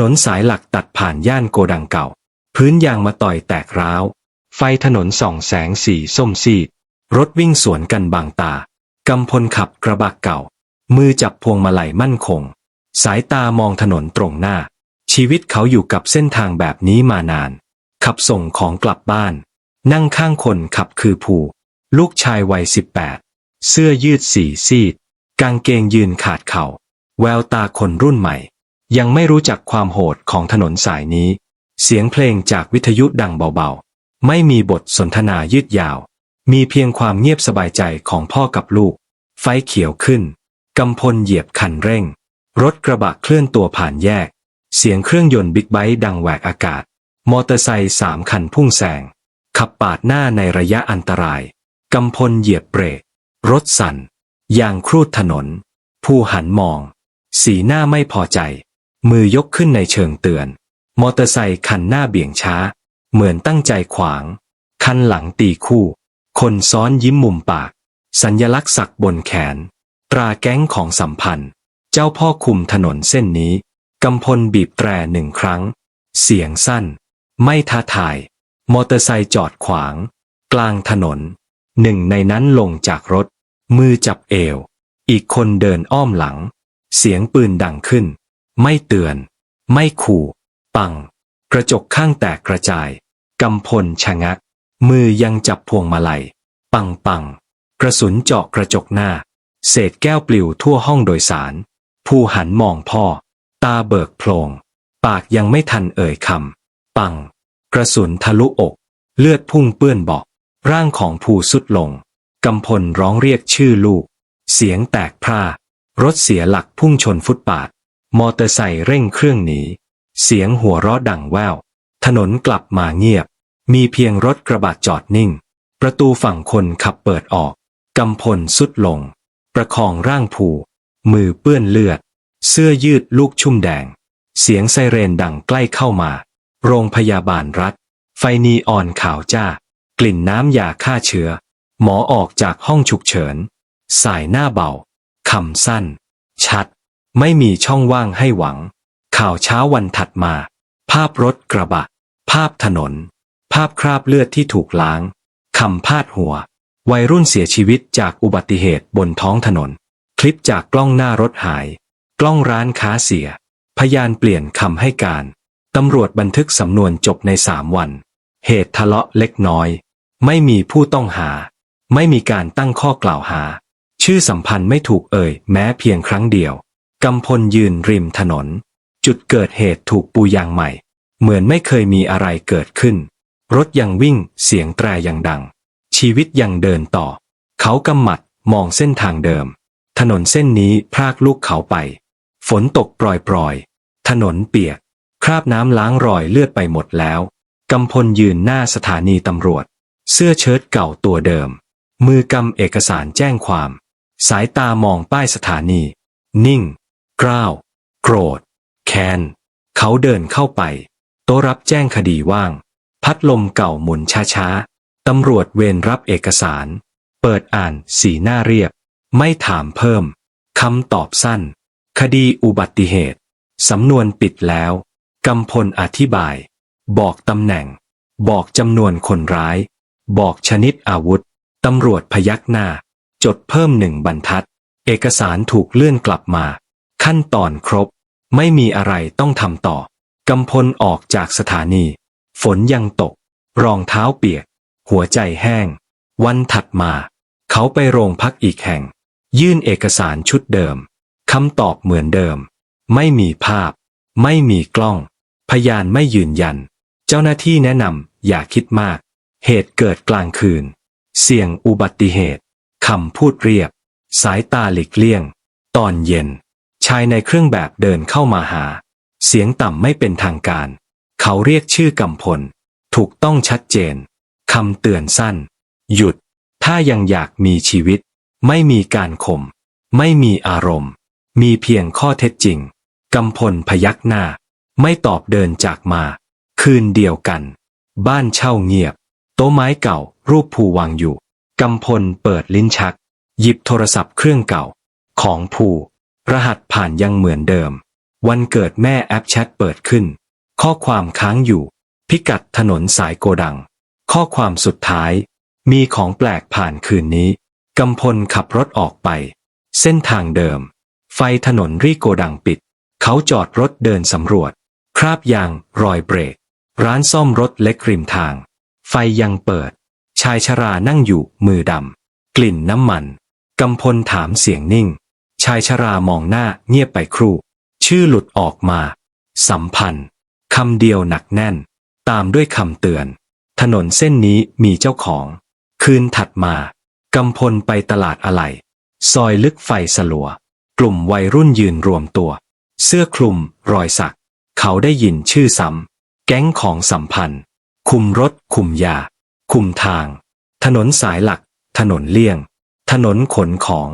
นนสายหลักตัดผ่านย่านโกดังเก่า พื้นยางมาต่อยแตกร้าว ไฟถนนส่องแสงสีส้มซีด รถวิ่งสวนกันบางตากำพลขับกระบะเก่า มือจับพวงมาลัยมั่นคง สายตามองถนนตรงหน้า ชีวิตเขาอยู่กับเส้นทางแบบนี้มานาน ขับส่งของกลับบ้าน นั่งข้างคนขับคือภู ลูกชายวัยสิบแปดเสื้อยืดสีซีด กางเกงยืนขาดเข่า แววตาคนรุ่นใหม่ ยังไม่รู้จักความโหดของถนนสายนี้ เสียงเพลงจากวิทยุดังเบาๆ ไม่มีบทสนทนายืดยาว มีเพียงความเงียบสบายใจของพ่อกับลูก ไฟเขียวขึ้น กำพลเหยียบคันเร่ง รถกระบะเคลื่อนตัวผ่านแยก เสียงเครื่องยนต์บิ๊กไบค์ดังแหวกอากาศ มอเตอร์ไซค์สามคันพุ่งแซง ขับปาดหน้าในระยะอันตราย กำพลเหยียบเบรก รถสั่น ยางครูดถนน ผู้หันมอง สีหน้าไม่พอใจ มือยกขึ้นในเชิงเตือน มอเตอร์ไซค์คันหน้าเบี่ยงช้า เหมือนตั้งใจขวาง คันหลังตีคู่ คนซ้อนยิ้มมุมปาก สัญญลักษณ์สักบนแขน ตราแก๊งของสัมพันธ์ เจ้าพ่อคุมถนนเส้นนี้กำพลบีบแตรหนึ่งครั้ง เสียงสั้น ไม่ท้าทาย มอเตอร์ไซค์จอดขวาง กลางถนน หนึ่งในนั้นลงจากรถ มือจับเอว อีกคนเดินอ้อมหลัง เสียงปืนดังขึ้น ไม่เตือน ไม่ขู่ ปัง กระจกข้างแตกกระจาย กำพลชะงัก มือยังจับพวงมาลัย ปังปัง กระสุนเจาะกระจกหน้า เศษแก้วปลิวทั่วห้องโดยสาร ผู้หันมองพ่อ ตาเบิกโพลง ปากยังไม่ทันเอ่ยคำ ปัง กระสุนทะลุอก เลือดพุ่งเปื้อนบอก ร่างของผู้สุดลง กำพลร้องเรียกชื่อลูก เสียงแตกพร่ารถเสียหลักพุ่งชนฟุตบาท มอเตอร์ไซค์เร่งเครื่องหนีเสียงหัวเราะดังแวว ถนนกลับมาเงียบ มีเพียงรถกระบะจอดนิ่ง ประตูฝั่งคนขับเปิดออก กำพลสุดลง ประคองร่างผู มือเปื้อนเลือด เสื้อยืดลูกชุ่มแดง เสียงไซเรนดังใกล้เข้ามา โรงพยาบาลรัฐ ไฟนีออนขาวจ้า กลิ่นน้ำยาฆ่าเชื้อ หมอออกจากห้องฉุกเฉิน สายหน้าเบา คำสั้น ชัด ไม่มีช่องว่างให้หวัง ข่าวเช้าวันถัดมา ภาพรถกระบะ ภาพถนน ภาพคราบเลือดที่ถูกล้างคำพาดหัว วัยรุ่นเสียชีวิตจากอุบัติเหตุบนท้องถนน คลิปจากกล้องหน้ารถหาย กล้องร้านค้าเสีย พยานเปลี่ยนคำให้การตำรวจบันทึกสำนวนจบในสามวัน เหตุทะเลาะเล็กน้อย ไม่มีผู้ต้องหา ไม่มีการตั้งข้อกล่าวหา ชื่อสัมพันธ์ไม่ถูกเอ่ยแม้เพียงครั้งเดียว กำพลยืนริมถนน จุดเกิดเหตุถูกปูยางใหม่ เหมือนไม่เคยมีอะไรเกิดขึ้น รถยังวิ่งเสียงแตรยังดัง ชีวิตยังเดินต่อ เขากำหมัดมองเส้นทางเดิม ถนนเส้นนี้พรากลูกเขาไป ฝนตกปล่อยๆ ถนนเปียก คราบน้ำล้างรอยเลือดไปหมดแล้วกำพลยืนหน้าสถานีตำรวจ เสื้อเชิ้ตเก่าตัวเดิม มือกำเอกสารแจ้งความ สายตามองป้ายสถานี นิ่ง กล้าว โกรธ แค้น เขาเดินเข้าไป โต๊ะรับแจ้งคดีว่าง พัดลมเก่าหมุนช้าๆ ตำรวจเวรรับเอกสาร เปิดอ่านสีหน้าเรียบ ไม่ถามเพิ่ม คำตอบสั้น คดีอุบัติเหตุ สำนวนปิดแล้ว กำพลอธิบาย บอกตำแหน่ง บอกจำนวนคนร้าย บอกชนิดอาวุธ ตำรวจพยักหน้า จดเพิ่มหนึ่งบรรทัด เอกสารถูกเลื่อนกลับมา ขั้นตอนครบ ไม่มีอะไรต้องทำต่อกำพลออกจากสถานี ฝนยังตก รองเท้าเปียก หัวใจแห้ง วันถัดมา เขาไปโรงพักอีกแห่ง ยื่นเอกสารชุดเดิมคำตอบเหมือนเดิม ไม่มีภาพ ไม่มีกล้อง พยานไม่ยืนยัน เจ้าหน้าที่แนะนำอย่าคิดมาก เหตุเกิดกลางคืน เสี่ยงอุบัติเหตุคำพูดเรียบ สายตาหลีกเลี่ยง ตอนเย็น ชายในเครื่องแบบเดินเข้ามาหา เสียงต่ำไม่เป็นทางการ เขาเรียกชื่อกำพล ถูกต้องชัดเจนคำเตือนสั้น หยุด ถ้ายังอยากมีชีวิต ไม่มีการข่มไม่มีอารมณ์ มีเพียงข้อเท็จจริงกำพลพยักหน้า ไม่ตอบเดินจากมา คืนเดียวกัน บ้านเช่าเงียบ โต๊ะไม้เก่า รูปภูวางอยู่กำพลเปิดลิ้นชัก หยิบโทรศัพท์เครื่องเก่า ของภู รหัสผ่านยังเหมือนเดิม วันเกิดแม่แอปแชทเปิดขึ้น ข้อความค้างอยู่ พิกัดถนนสายโกดัง ข้อความสุดท้าย มีของแปลกผ่านคืนนี้กำพลขับรถออกไป เส้นทางเดิม ไฟถนนรีโกดังปิด เขาจอดรถเดินสำรวจ คราบยาง รอยเบรก ร้านซ่อมรถเล็กริมทาง ไฟยังเปิด ชายชรานั่งอยู่มือดำกลิ่นน้ำมันกำพลถามเสียงนิ่ง ชายชรามองหน้าเงียบไปครู่ ชื่อหลุดออกมา สัมพันธ์คำเดียวหนักแน่น ตามด้วยคำเตือน ถนนเส้นนี้มีเจ้าของ คืนถัดมากำพลไปตลาดอะไหล่ซอยลึกไฟสลัว กลุ่มวัยรุ่นยืนรวมตัว เสื้อคลุม รอยสัก เขาได้ยินชื่อซ้ำแก๊งของสัมพันธ์ คุมรถ คุมยา คุมทาง ถนนสายหลัก ถนนเลี่ยง ถนนขนของ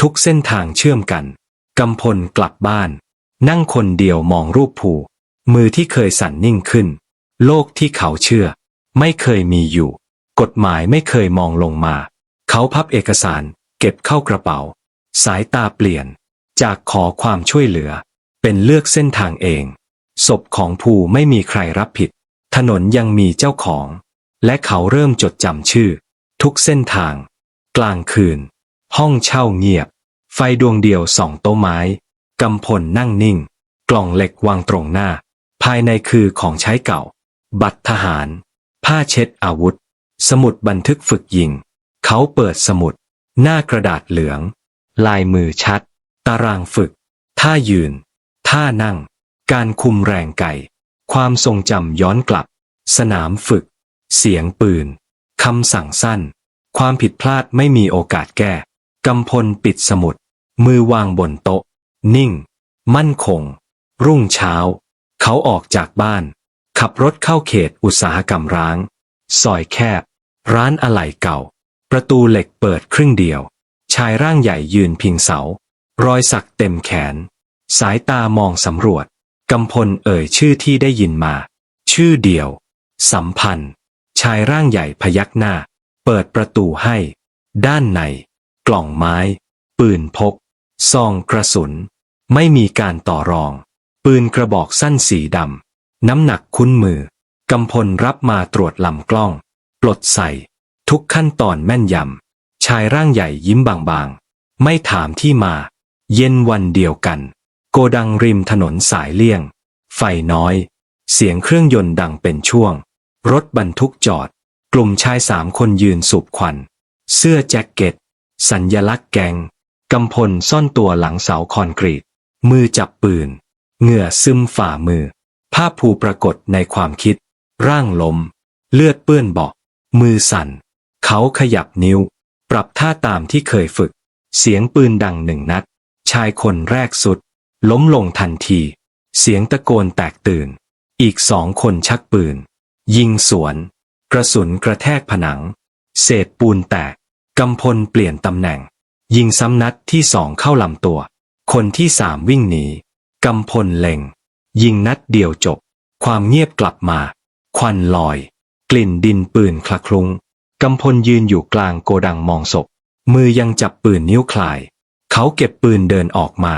ทุกเส้นทางเชื่อมกัน กำพลกลับบ้าน นั่งคนเดียวมองรูปผูมือที่เคยสั่นนิ่งขึ้น โลกที่เขาเชื่อ ไม่เคยมีอยู่ กฎหมายไม่เคยมองลงมา เขาพับเอกสาร เก็บเข้ากระเป๋า สายตาเปลี่ยน จากขอความช่วยเหลือ เป็นเลือกเส้นทางเอง ศพของภูไม่มีใครรับผิด ถนนยังมีเจ้าของ และเขาเริ่มจดจำชื่อ ทุกเส้นทาง กลางคืน ห้องเช่าเงียบ ไฟดวงเดียวส่องโต๊ะไม้กำพลนั่งนิ่ง กล่องเหล็กวางตรงหน้า ภายในคือของใช้เก่า บัตรทหาร ผ้าเช็ดอาวุธ สมุดบันทึกฝึกยิง เขาเปิดสมุด หน้ากระดาษเหลือง ลายมือชัด ตารางฝึก ท่ายืน ท่านั่ง การคุมแรงไก่ ความทรงจำย้อนกลับ สนามฝึก เสียงปืนคำสั่งสั้น ความผิดพลาดไม่มีโอกาสแก้ กำพลปิดสมุด มือวางบนโต๊ะ นิ่ง มั่นคง รุ่งเช้า เขาออกจากบ้าน ขับรถเข้าเขตอุตสาหกรรมร้าง ซอยแคบ ร้านอะไหล่เก่า ประตูเหล็กเปิดครึ่งเดียว ชายร่างใหญ่ยืนพิงเสา รอยสักเต็มแขน สายตามองสำรวจกำพลเอ่ยชื่อที่ได้ยินมา ชื่อเดียว สัมพันธ์ ชายร่างใหญ่พยักหน้า เปิดประตูให้ ด้านใน กล่องไม้ ปืนพก ซองกระสุน ไม่มีการต่อรอง ปืนกระบอกสั้นสีดำ น้ำหนักคุ้นมือกำพลรับมาตรวจลำกล้อง ปลดใส่ ทุกขั้นตอนแม่นยำ ชายร่างใหญ่ยิ้มบางๆ ไม่ถามที่มา เย็นวันเดียวกัน โกดังริมถนนสายเลี่ยง ไฟน้อย เสียงเครื่องยนต์ดังเป็นช่วง รถบรรทุกจอด กลุ่มชายสามคนยืนสูบควัน เสื้อแจ็คเก็ต สัญญลักษณ์แกงกำพลซ่อนตัวหลังเสาคอนกรีต มือจับปืน เหงื่อซึมฝ่ามือ ภาพภูปรากฏในความคิด ร่างลม เลือดเปื้อนเบาะมือสั่น เขาขยับนิ้ว ปรับท่าตามที่เคยฝึก เสียงปืนดังหนึ่งนัด ชายคนแรกสุด ล้มลงทันที เสียงตะโกนแตกตื่น อีกสองคนชักปืน ยิงสวน กระสุนกระแทกผนัง เศษปูนแตก กำพลเปลี่ยนตำแหน่ง ยิงซ้ำนัดที่สองเข้าลำตัว คนที่สามวิ่งหนีกำพลเล็ง ยิงนัดเดียวจบ ความเงียบกลับมา ควันลอย กลิ่นดินปืนคละคลุ้งกำพลยืนอยู่กลางโกดังมองศพ มือยังจับปืนนิ้วคลาย เขาเก็บปืนเดินออกมา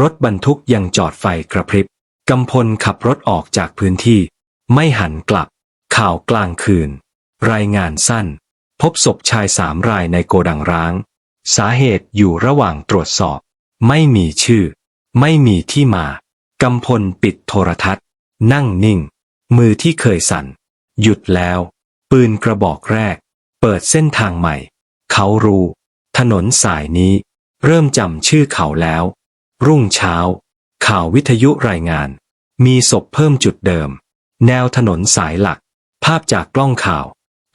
รถบรรทุกยังจอดไฟกระพริบกำพลขับรถออกจากพื้นที่ ไม่หันกลับ ข่าวกลางคืน รายงานสั้น พบศพชายสามรายในโกดังร้าง สาเหตุอยู่ระหว่างตรวจสอบ ไม่มีชื่อ ไม่มีที่มากำพลปิดโทรทัศน์ นั่งนิ่ง มือที่เคยสั่น หยุดแล้ว ปืนกระบอกแรก เปิดเส้นทางใหม่ เขารู้ ถนนสายนี้ เริ่มจำชื่อเขาแล้ว รุ่งเช้า ข่าววิทยุรายงาน มีศพเพิ่มจุดเดิม แนวถนนสายหลัก ภาพจากกล้องข่าว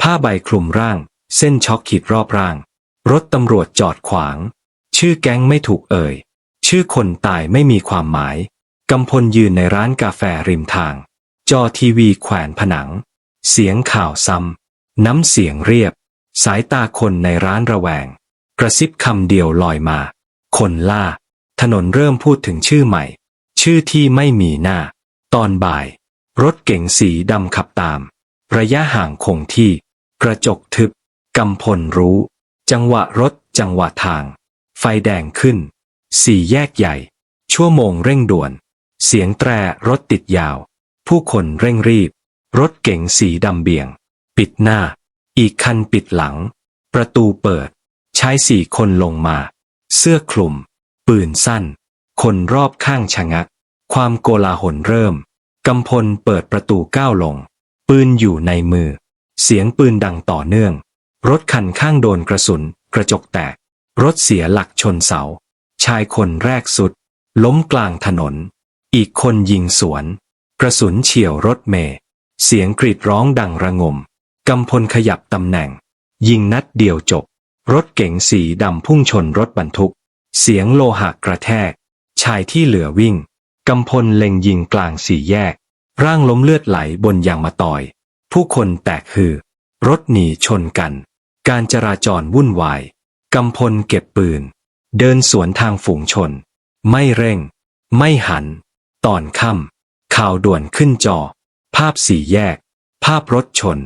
ผ้าใบคลุมร่าง เส้นช็อกขีดรอบร่าง รถตำรวจจอดขวาง ชื่อแก๊งไม่ถูกเอ่ย ชื่อคนตายไม่มีความหมาย กำพลยืนในร้านกาแฟริมทาง จอทีวีแขวนผนัง เสียงข่าวซ้ำ น้ำเสียงเรียบ สายตาคนในร้านระแวง กระซิบคำเดียวลอยมา คนล่า ถนนเริ่มพูดถึงชื่อใหม่ ชื่อที่ไม่มีหน้า ตอนบ่าย รถเก๋งสีดำขับตาม ระยะห่างคงที่ กระจกทึบ กำพลรู้ จังหวะรถ จังหวะทาง ไฟแดงขึ้น สี่แยกใหญ่ ชั่วโมงเร่งด่วน เสียงแตรรถติดยาว ผู้คนเร่งรีบ รถเก๋งสีดำเบี่ยง ปิดหน้า อีกคันปิดหลัง ประตูเปิด ชายสี่คนลงมา เสื้อคลุม ปืนสั้น คนรอบข้างชะงัก ความโกลาหลเริ่มกำพลเปิดประตูก้าวลง ปืนอยู่ในมือ เสียงปืนดังต่อเนื่อง รถคันข้างโดนกระสุน กระจกแตก รถเสียหลักชนเสา ชายคนแรกสุด ล้มกลางถนน อีกคนยิงสวน กระสุนเฉียวรถเมล์เสียงกรีดร้องดังระงม กำพลขยับตำแหน่ง ยิงนัดเดียวจบ รถเก๋งสีดำพุ่งชนรถบรรทุก เสียงโลหะกระแทก ชายที่เหลือวิ่ง กำพลเล็งยิงกลางสี่แยก ร่างล้มเลือดไหลบนยางมะตอย ผู้คนแตกฮือ รถหนีชนกัน การจราจรวุ่นวาย กำพลเก็บปืน เดินสวนทางฝูงชน ไม่เร่ง ไม่หัน ตอนค่ำข่าวด่วนขึ้นจอ ภาพสี่แยก ภาพรถชน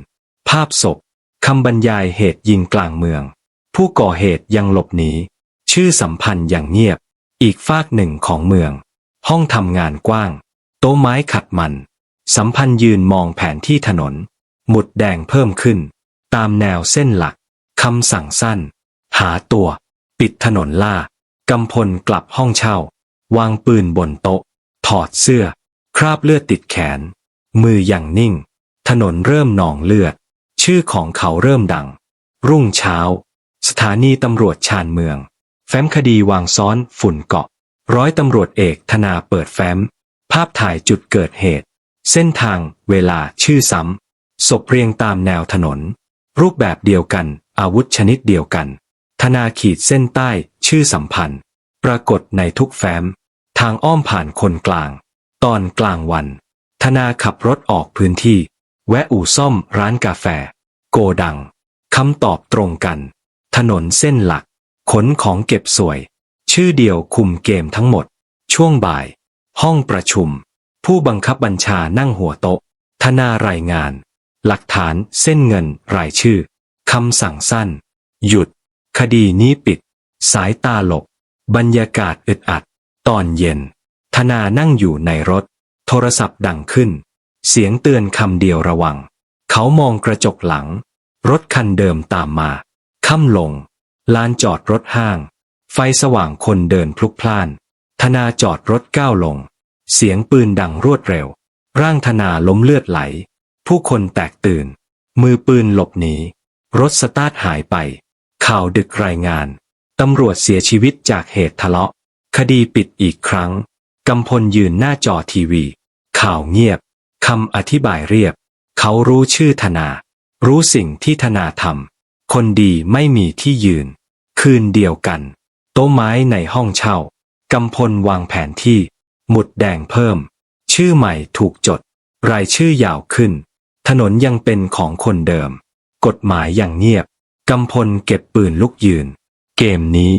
ภาพศพคำบรรยายเหตุยิงกลางเมือง ผู้ก่อเหตุยังหลบหนี ชื่อสัมพันธ์อย่างเงียบ อีกฟากหนึ่งของเมือง ห้องทำงานกว้าง โต๊ะไม้ขัดมัน สัมพันธ์ยืนมองแผนที่ถนน หมุดแดงเพิ่มขึ้น ตามแนวเส้นหลักคำสั่งสั้น หาตัว ปิดถนนล่ากำพลกลับห้องเช่า วางปืนบนโต๊ะ ถอดเสื้อ คราบเลือดติดแขน มืออย่างนิ่ง ถนนเริ่มหนองเลือด ชื่อของเขาเริ่มดัง รุ่งเช้า สถานีตำรวจชานเมือง แฟ้มคดีวางซ้อนฝุ่นเกาะ ร้อยตำรวจเอกธนาเปิดแฟ้ม ภาพถ่ายจุดเกิดเหตุ เส้นทางเวลาชื่อซ้ำ ศพเรียงตามแนวถนน รูปแบบเดียวกัน อาวุธชนิดเดียวกัน ธนาขีดเส้นใต้ ชื่อสัมพันธ์ ปรากฏในทุกแฟ้ม ทางอ้อมผ่านคนกลาง ตอนกลางวัน ธนาขับรถออกพื้นที่ แวะอู่ซ่อมร้านกาแฟ โกดังคำตอบตรงกัน ถนนเส้นหลัก ขนของเก็บสวย ชื่อเดียวคุมเกมทั้งหมด ช่วงบ่าย ห้องประชุม ผู้บังคับบัญชานั่งหัวโต๊ะ ธนารายงาน หลักฐานเส้นเงินรายชื่อคำสั่งสั้น หยุด คดีนี้ปิด สายตาหลบ บรรยากาศอึดอัด ตอนเย็น ธนานั่งอยู่ในรถ โทรศัพท์ดังขึ้น เสียงเตือนคำเดียวระวัง เขามองกระจกหลัง รถคันเดิมตามมา ค่ำลง ลานจอดรถห้าง ไฟสว่างคนเดินพลุกพล่าน ธนาจอดรถก้าวลง เสียงปืนดังรวดเร็ว ร่างธนาล้มเลือดไหล ผู้คนแตกตื่น มือปืนหลบหนี รถสตาร์ทหายไป ข่าวดึกรายงาน ตำรวจเสียชีวิตจากเหตุทะเลาะ คดีปิดอีกครั้ง กำพลยืนหน้าจอทีวี ข่าวเงียบ คำอธิบายเรียบ เขารู้ชื่อธนา รู้สิ่งที่ธนาทำ คนดีไม่มีที่ยืน คืนเดียวกัน โต๊ะไม้ในห้องเช่ากำพลวางแผนที่ หมุดแดงเพิ่ม ชื่อใหม่ถูกจด รายชื่อยาวขึ้น ถนนยังเป็นของคนเดิม กฎหมายยังเงียบกำพลเก็บปืนลุกยืน เกมนี้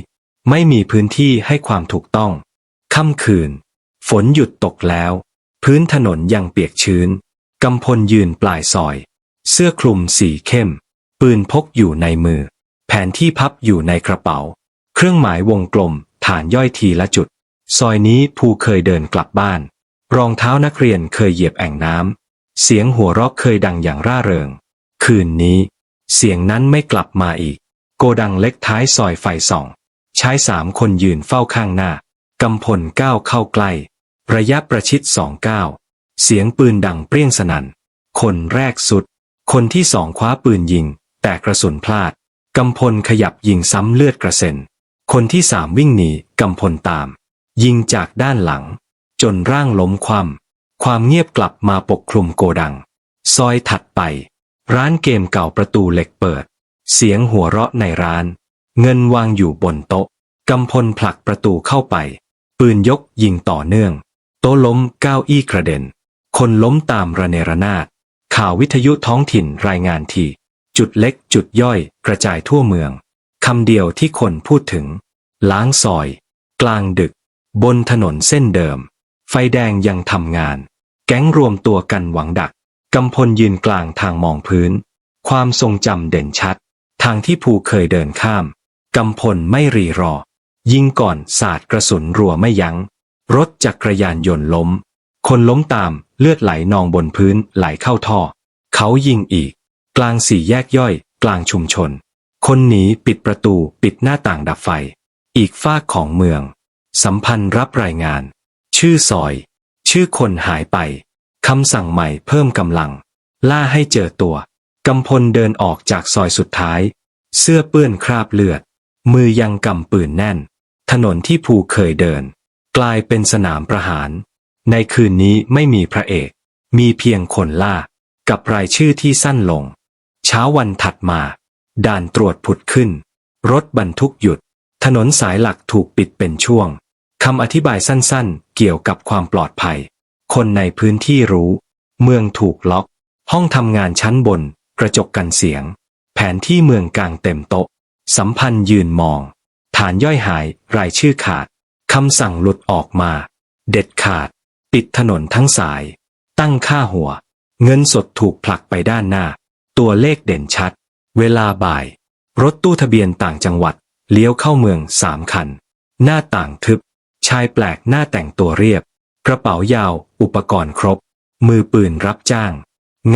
ไม่มีพื้นที่ให้ความถูกต้องค่ำคืน ฝนหยุดตกแล้ว พื้นถนนยังเปียกชื้นกำพลยืนปลายซอย เสื้อคลุมสีเข้ม ปืนพกอยู่ในมือ แผนที่พับอยู่ในกระเป๋า เครื่องหมายวงกลมฐานย่อยทีละจุด ซอยนี้ภูเคยเดินกลับบ้าน รองเท้านักเรียนเคยเหยียบแอ่งน้ำ เสียงหัวเราะเคยดังอย่างร่าเริง คืนนี้ เสียงนั้นไม่กลับมาอีก โกดังเล็กท้ายซอยไฟส่องชายสามคนยืนเฝ้าข้างหน้ากำพลก้าวเข้าใกล้ ระยะประชิดสองก้าว เสียงปืนดังเปรี้ยงสนัน่น คนแรกสุด คนที่สองคว้าปืนยิง แต่กระสุนพลาดกำพลขยับยิงซ้ำเลือดกระเซ็น คนที่สามวิ่งหนีกำพลตาม ยิงจากด้านหลัง จนร่างล้มคว่ำ ความเงียบกลับมาปกคลุมโกดัง ซอยถัดไป ร้านเกมเก่าประตูเหล็กเปิด เสียงหัวเราะในร้าน เงินวางอยู่บนโต๊ะกำพลผลักประตูเข้าไป ปืนยกยิงต่อเนื่อง โต๊ะล้มก้าวอี้กระเด็น คนล้มตามระเนระนาด ข่าววิทยุท้องถิ่นรายงานที จุดเล็กจุดย่อยกระจายทั่วเมืองคำเดียวที่คนพูดถึง ล้างซอย กลางดึก บนถนนเส้นเดิม ไฟแดงยังทำงาน แก๊งรวมตัวกันหวังดัก กำพลยืนกลางทางมองพื้น ความทรงจำเด่นชัด ทางที่ภูเคยเดินข้าม กำพลไม่รีรอ ยิงก่อนสาดกระสุนรัวไม่ยัง้ง รถจักรยานยนต์ล้ม คนล้มตามเลือดไหลนองบนพื้นไหลเข้าท่อ เขายิงอีก กลางสี่แยกย่อย กลางชุมชน คนหนีปิดประตูปิดหน้าต่างดับไฟ อีกฟาของเมือง สัมพันธ์รับรายงาน ชื่อซอย ชื่อคนหายไป คำสั่งใหม่เพิ่มกำลัง ล่าให้เจอตัว กำพลเดินออกจากซอยสุดท้าย เสื้อเปื้อนคราบเลือด มือยังกำปืนแน่น ถนนที่ภูเคยเดิน กลายเป็นสนามประหาร ในคืนนี้ไม่มีพระเอก มีเพียงคนล่า กับรายชื่อที่สั้นลง เช้าวันถัดมา ด่านตรวจผุดขึ้น รถบรรทุกหยุด ถนนสายหลักถูกปิดเป็นช่วงคำอธิบายสั้นๆ เกี่ยวกับความปลอดภัย คนในพื้นที่รู้ เมืองถูกล็อก ห้องทำงานชั้นบน กระจกกันเสียง แผนที่เมืองกลางเต็มโต๊ะ สัมพันธ์ยืนมอง ฐานย่อยหายรายชื่อขาดคำสั่งหลุดออกมา เด็ดขาด ปิดถนนทั้งสาย ตั้งค่าหัว เงินสดถูกผลักไปด้านหน้า ตัวเลขเด่นชัด เวลาบ่าย รถตู้ทะเบียนต่างจังหวัด เลี้ยวเข้าเมืองสามคัน หน้าต่างทึบ ชายแปลกหน้าแต่งตัวเรียบ กระเป๋ายาว อุปกรณ์ครบ มือปืนรับจ้าง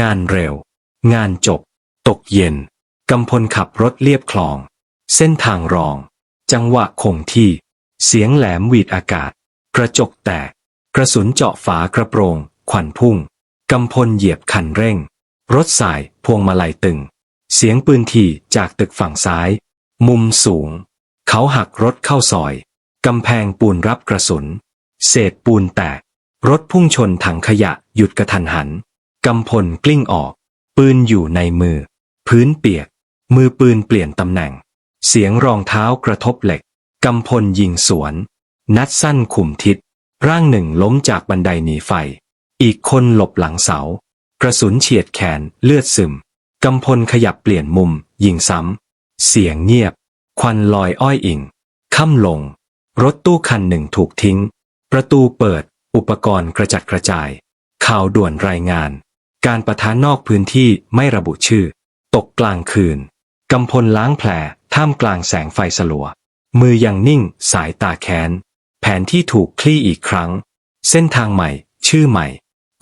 งานเร็ว งานจบ ตกเย็น กำพลขับรถเลียบคลอง เส้นทางรอง จังหวะคงที่ เสียงแหลมหวีดอากาศ กระจกแตก กระสุนเจาะฝากระโปรงควันพุ่ง กำพลเหยียบคันเร่ง รถสายพวงมาลัยตึง เสียงปืนถี่จากตึกฝั่งซ้าย มุมสูง เขาหักรถเข้าซอย กำแพงปูนรับกระสุน เศษปูนแตก รถพุ่งชนถังขยะหยุดกระทันหัน กำพลกลิ้งออก ปืนอยู่ในมือ พื้นเปียก มือปืนเปลี่ยนตำแหน่ง เสียงรองเท้ากระทบเหล็ก กำพลยิงสวน นัดสั้นขุมทิศ ร่างหนึ่งล้มจากบันไดหนีไฟ อีกคนหลบหลังเสา กระสุนเฉียดแขนเลือดซึม กำพลขยับเปลี่ยนมุม ยิงซ้ำ เสียงเงียบ ควันลอยอ้อยอิงค่ำลง รถตู้คันหนึ่งถูกทิ้ง ประตูเปิด อุปกรณ์กระจัดกระจาย ข่าวด่วนรายงาน การประทานนอกพื้นที่ไม่ระบุชื่อ ตกกลางคืนกำพลล้างแผลท่ามกลางแสงไฟสลัว มือยังนิ่งสายตาแค้น แผนที่ถูกคลี่อีกครั้ง เส้นทางใหม่ ชื่อใหม่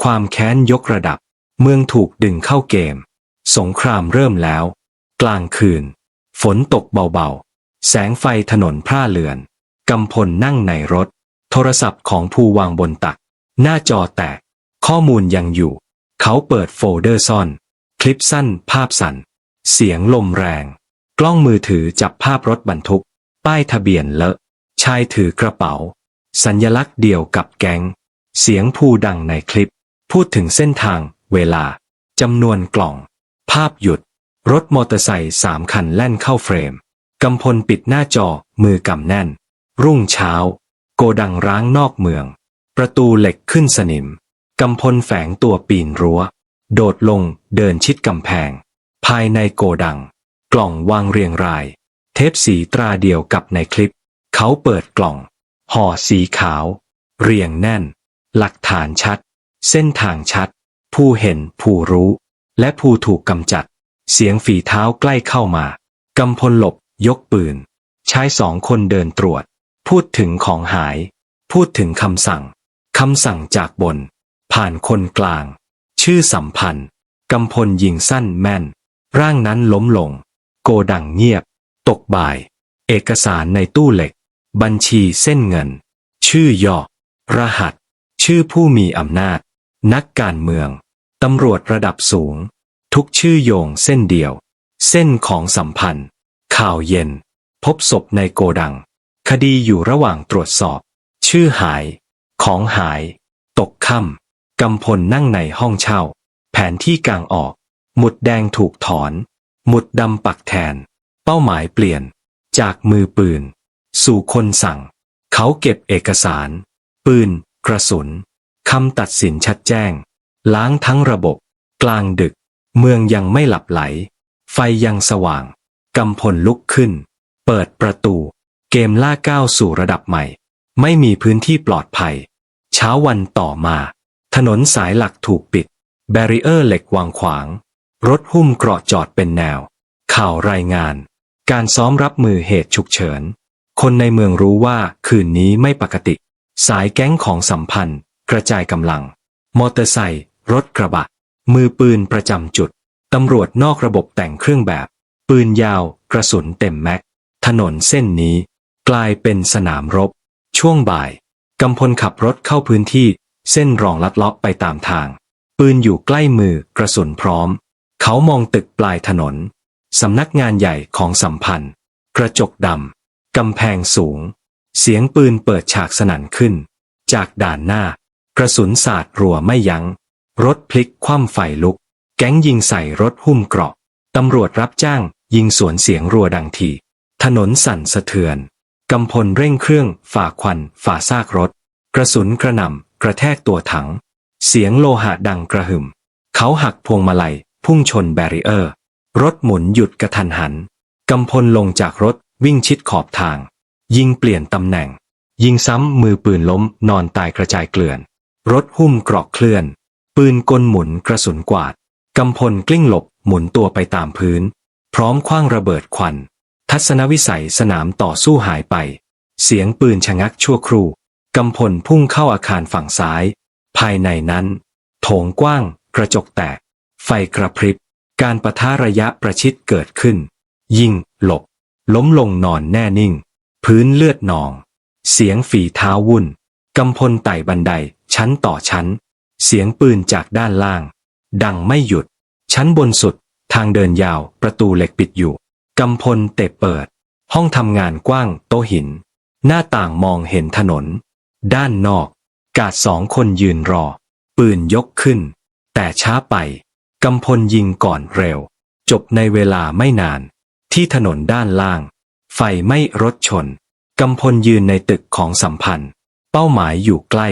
ความแค้นยกระดับ เมืองถูกดึงเข้าเกม สงครามเริ่มแล้ว กลางคืน ฝนตกเบาๆ แสงไฟถนนพร่าเลือน กำพลนั่งในรถ โทรศัพท์ของผู้วางบนตัก หน้าจอแตก ข้อมูลยังอยู่ เขาเปิดโฟลเดอร์ซ่อน คลิปสั้น ภาพสั่น เสียงลมแรง กล้องมือถือจับภาพรถบรรทุก ป้ายทะเบียนเลอะ ชายถือกระเป๋า สัญญลักษณ์เดียวกับแก๊ง เสียงผู้ดังในคลิป พูดถึงเส้นทาง เวลาจำนวนกล่อง ภาพหยุด รถมอเตอร์ไซค์สามคันแล่นเข้าเฟรมกำพลปิดหน้าจอมือกำแน่น รุ่งเช้า โกดังร้างนอกเมือง ประตูเหล็กขึ้นสนิม กำพลแฝงตัวปีนรั้ว โดดลงเดินชิดกำแพง ภายในโกดัง กล่องวางเรียงราย เทปสีตราเดียวกับในคลิป เขาเปิดกล่อง ห่อสีขาว เรียงแน่น หลักฐานชัด เส้นทางชัด ผู้เห็นผู้รู้ และผู้ถูกกำจัด เสียงฝีเท้าใกล้เข้ามากำพลหลบยกปืนชายสองคนเดินตรวจ พูดถึงของหาย พูดถึงคำสั่ง คำสั่งจากบน ผ่านคนกลาง ชื่อสัมพันธ์กำพลยิงสั้นแม่น ร่างนั้นล้มลง โกดังเงียบ ตกบ่าย เอกสารในตู้เหล็ก บัญชีเส้นเงิน ชื่อย่อ รหัส ชื่อผู้มีอำนาจ นักการเมือง ตำรวจระดับสูง ทุกชื่อโยงเส้นเดียว เส้นของสัมพันธ์ ข่าวเย็น พบศพในโกดัง คดีอยู่ระหว่างตรวจสอบ ชื่อหาย ของหาย ตกค่ำกำพลนั่งในห้องเช่า แผนที่กลางออก หมุดแดงถูกถอน หมุดดำปักแทน เป้าหมายเปลี่ยน จากมือปืน สู่คนสั่ง เขาเก็บเอกสาร ปืน กระสุนคำตัดสินชัดแจ้ง ล้างทั้งระบบ กลางดึก เมืองยังไม่หลับไหล ไฟยังสว่างกำพลลุกขึ้น เปิดประตู เกมล่าก้าวสู่ระดับใหม่ ไม่มีพื้นที่ปลอดภัย เช้าวันต่อมา ถนนสายหลักถูกปิด แบรีเออร์เหล็กวางขวาง รถหุ้มเกราะจอดเป็นแนว ข่าวรายงาน การซ้อมรับมือเหตุฉุกเฉิน คนในเมืองรู้ว่าคืนนี้ไม่ปกติ สายแก๊งของสัมพันธ์ กระจายกำลัง มอเตอร์ไซค์รถกระบะ มือปืนประจำจุดตำรวจนอกระบบแต่งเครื่องแบบ ปืนยาว กระสุนเต็มแม็ก ถนนเส้นนี้ กลายเป็นสนามรบ ช่วงบ่ายกำพลขับรถเข้าพื้นที่ เส้นรองลัดเลาะไปตามทาง ปืนอยู่ใกล้มือกระสุนพร้อม เขามองตึกปลายถนน สำนักงานใหญ่ของสัมพันธ์ กระจกดำกำแพงสูง เสียงปืนเปิดฉากสนั่นขึ้น จากด่านหน้า กระสุนสาดรัวไม่ยัง้ง รถพลิกคว่ำไฟลุก แก๊งยิงใส่รถหุ้มเกราะตำรวจรับจ้างยิงสวนเสียงรัวดังที ถนนสั่นสะเทือน กำพลเร่งเครื่อง ฝ่าควัน ฝ่าซากรถ กระสุนกระหน่ำกระแทกตัวถัง เสียงโลหะดังกระหึ่ม เขาหักพวงมาลัย พุ่งชนแบรีเออร์ รถหมุนหยุดกระทันหัน กำพลลงจากรถวิ่งชิดขอบทาง ยิงเปลี่ยนตำแหน่ง ยิงซ้ำมือปืนล้มนอนตายกระจายเกลื่อน รถหุ้มเกรอกเคลื่อน ปืนกลหมุนกระสุนกวาด กำพลกลิ้งหลบหมุนตัวไปตามพื้น พร้อมคว้างระเบิดควัน ทัศนวิสัยสนามต่อสู้หายไป เสียงปืนชะงักชั่วครู่กำพลพุ่งเข้าอาคารฝั่งซ้าย ภายในนั้น โถงกว้าง กระจกแตก ไฟกระพริบ การประทะระยะประชิดเกิดขึ้น ยิงหลบ ล้มลงนอนแน่นิ่ง พื้นเลือดนอง เสียงฝีเท้าวุ่นกำพลไต่บันได ชั้นต่อชั้น เสียงปืนจากด้านล่าง ดังไม่หยุด ชั้นบนสุด ทางเดินยาวประตูเหล็กปิดอยู่ กำพลเตะเปิด ห้องทำงานกว้างโต๊ะหิน หน้าต่างมองเห็นถนน ด้านนอก กาดสองคนยืนรอ ปืนยกขึ้น แต่ช้าไปกำพลยิงก่อนเร็ว จบในเวลาไม่นาน ที่ถนนด้านล่าง ไฟไม่รถชนกำพลยืนในตึกของสัมพันธ์ เป้าหมายอยู่ใกล้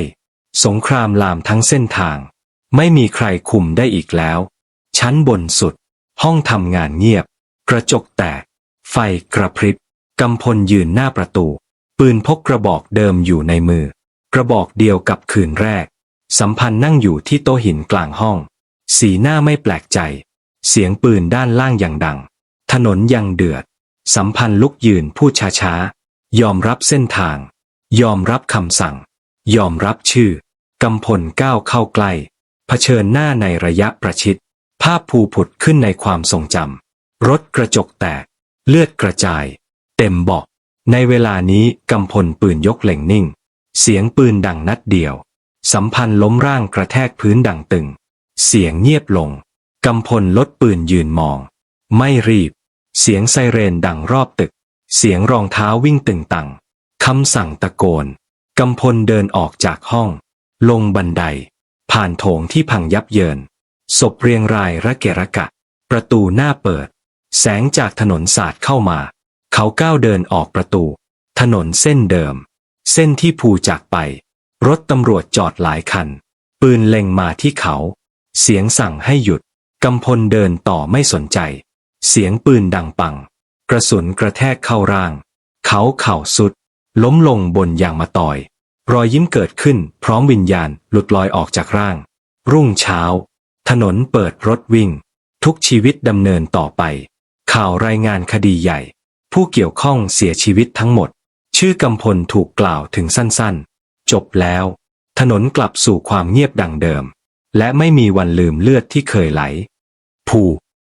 สงครามลามทั้งเส้นทาง ไม่มีใครคุมได้อีกแล้ว ชั้นบนสุด ห้องทำงานเงียบ กระจกแตก ไฟกระพริบกำพลยืนหน้าประตู ปืนพกกระบอกเดิมอยู่ในมือ กระบอกเดียวกับคืนแรก สัมพันธ์นั่งอยู่ที่โต๊ะหินกลางห้อง สีหน้าไม่แปลกใจ เสียงปืนด้านล่างยังดัง ถนนยังเดือด สัมพันธ์ลุกยืนพูดช้าๆ ยอมรับเส้นทาง ยอมรับคำสั่ง ยอมรับชื่อกำพลก้าวเข้าใกล้เผชิญหน้าในระยะประชิด ภาพภูผุดขึ้นในความทรงจำ รถกระจกแตก เลือดกระจาย เต็มเบอกในเวลานี้กำพลปืนยกเล็งนิ่ง เสียงปืนดังนัดเดียว สัมพันธ์ล้มร่างกระแทกพื้นดังตึง เสียงเงียบลงกำพลลดปืนยืนมอง ไม่รีบ เสียงไซเรนดังรอบตึก เสียงรองเท้าวิ่งตึงตังคำสั่งตะโกนกำพลเดินออกจากห้อง ลงบันได ผ่านโถงที่พังยับเยินศพเรียงรายระเกะระกะ ประตูหน้าเปิด แสงจากถนนสาดเข้ามา เขาก้าวเดินออกประตู ถนนเส้นเดิม เส้นที่ผูจากไป รถตำรวจจอดหลายคัน ปืนเล็งมาที่เขา เสียงสั่งให้หยุดกำพลเดินต่อไม่สนใจ เสียงปืนดังปัง กระสุนกระแทกเข้าร่าง เขาเข่าสุด ล้มลงบนยางมะตอย รอยยิ้มเกิดขึ้นพร้อมวิญญาณหลุดลอยออกจากร่าง รุ่งเช้า ถนนเปิดรถวิ่ง ทุกชีวิตดำเนินต่อไป ข่าวรายงานคดีใหญ่ ผู้เกี่ยวข้องเสียชีวิตทั้งหมด ชื่อกำพลถูกกล่าวถึงสั้นๆ จบแล้ว ถนนกลับสู่ความเงียบดังเดิม และไม่มีวันลืมเลือดที่เคยไหล ผู้